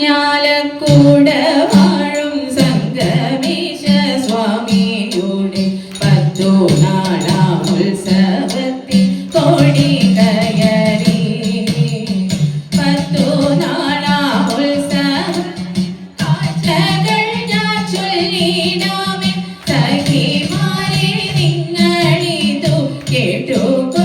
തിരിഞ്ഞാലക്കൂട വാഴും സംഗമേശ സ്വാമിയുടെ പത്തു നാടാം ഉത്സവത്തിൽ കോടി കയറി. പത്തു നാടാം ഉത്സവം കാഴ്ചകൾ ഞാൻ ചൊല്ലിടാമേ സഖിമാരെ നിങ്ങളിതു കേട്ടുകൊ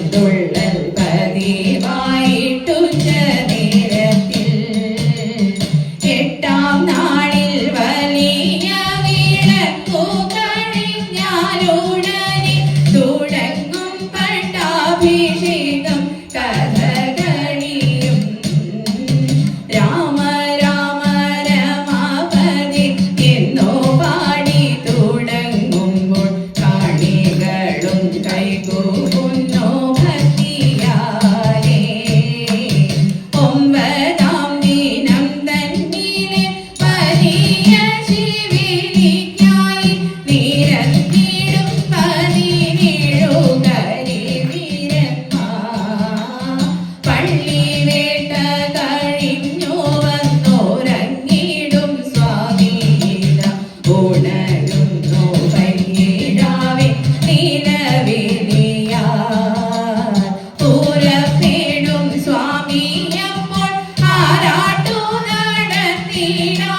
സ്വാമി അപ്പോൾ ആരാട്ടു നടത്തിനാ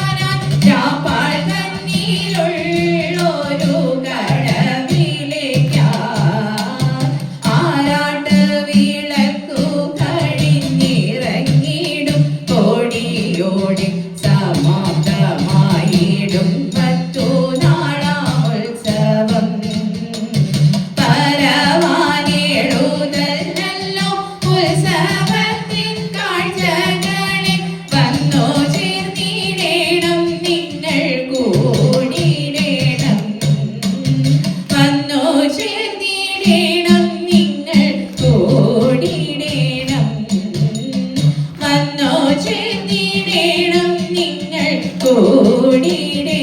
நீடே